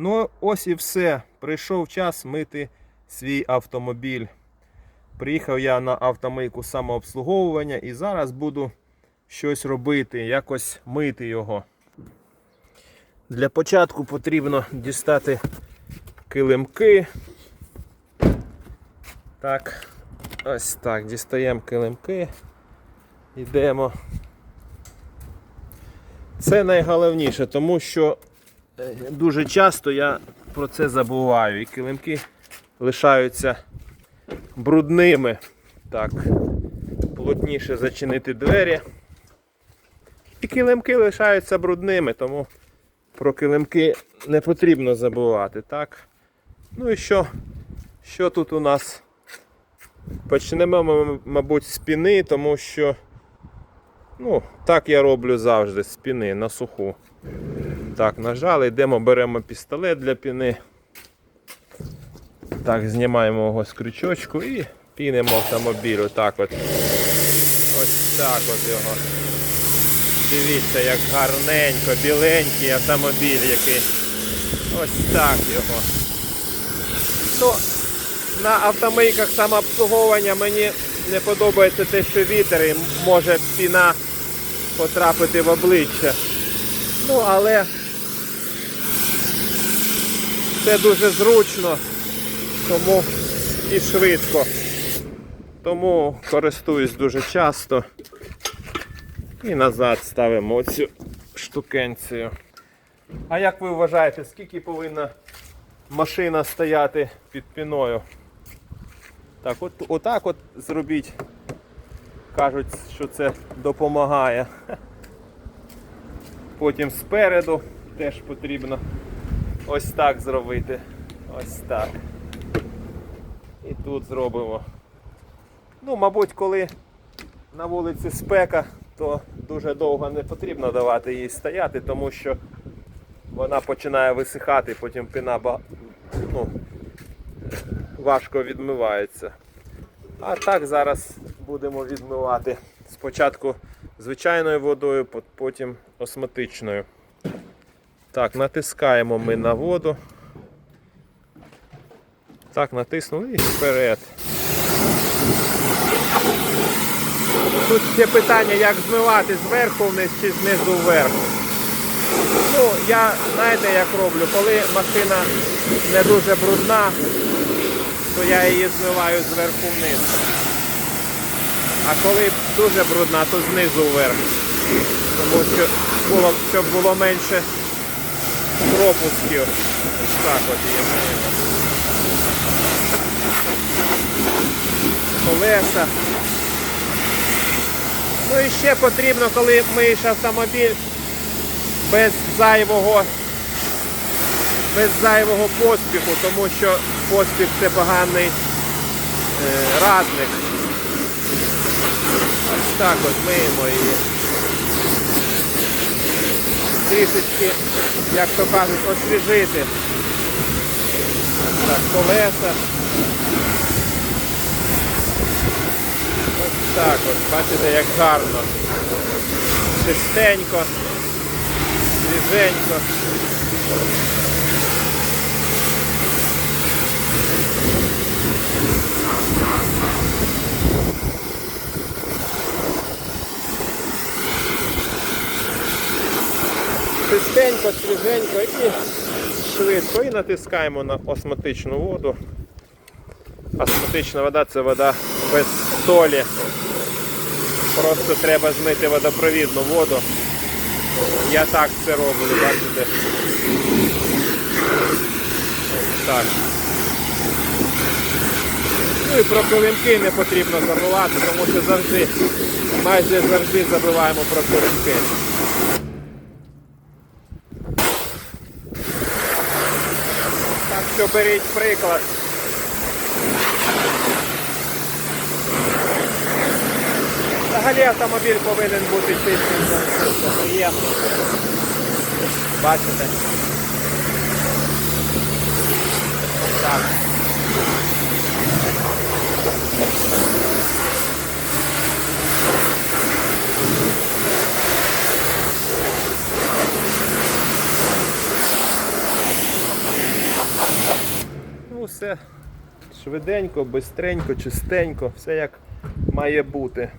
Ну, ось і все. Прийшов час мити свій автомобіль. Приїхав я на автомийку самообслуговування і зараз буду щось робити, якось мити його. Для початку потрібно дістати килимки. Так, ось так, дістаємо килимки. Йдемо. Це найголовніше, тому що дуже часто я про це забуваю. І килимки лишаються брудними. Так, плотніше зачинити двері. І килимки лишаються брудними, тому про килимки не потрібно забувати. Так? Ну і що? Що тут у нас? Почнемо, ми, мабуть, з піни, тому що ну, так я роблю завжди з піни на суху. Так, нажали, йдемо, беремо пістолет для піни. Так, знімаємо його з крючочку і пінемо автомобіль. Отак от. Ось так от його. Дивіться, як гарненько, біленький автомобіль який. Ось так його. Ну, на автомийках самообслуговування мені не подобається те, що вітер і може піна потрапити в обличчя. Ну, але це дуже зручно, тому і швидко. Тому користуюсь дуже часто. І назад ставимо оцю штукенцію. А як ви вважаєте, скільки повинна машина стояти під піною? Так, от, отак от зробіть. Кажуть, що це допомагає. Потім спереду теж потрібно ось так зробити. Ось так. І тут зробимо. Ну, мабуть, коли на вулиці спека, то дуже довго не потрібно давати їй стояти, тому що вона починає висихати, потім піна ну, важко відмивається. А так зараз будемо відмивати спочатку звичайною водою, потім осмотичною. Так, натискаємо ми на воду. Так, натиснули і вперед. Тут ще питання, як змивати зверху вниз чи знизу вверх. Ну, я знаєте, як роблю, коли машина не дуже брудна, то я її змиваю зверху вниз. А коли дуже брудна, то знизу вверх. Тому що було, щоб було менше пропусків. Так от миємо. Колеса. Ну і ще потрібно, коли миєш автомобіль без зайвого без зайвого поспіху, тому що поспіх це поганий е, радник. Ось так от миємо її. Трішечки, як то кажуть, освіжити. Так, колеса. Ось так от, бачите, як гарно. Чистенько, свіженько. Чистенько, свіженько і швидко. І натискаємо на осмотичну воду. Осмотична вода це вода без солі. Просто треба змити водопровідну воду. Я так це роблю, бачите. Так. Ну і про килимки не потрібно забувати, тому що завжди, майже завжди забуваємо про килимки. Так беріть приклад. Взагалі автомобіль повинен бути чистим, це є. Бачите? Так. Ну, все швиденько, бистренько, чистенько, все як має бути.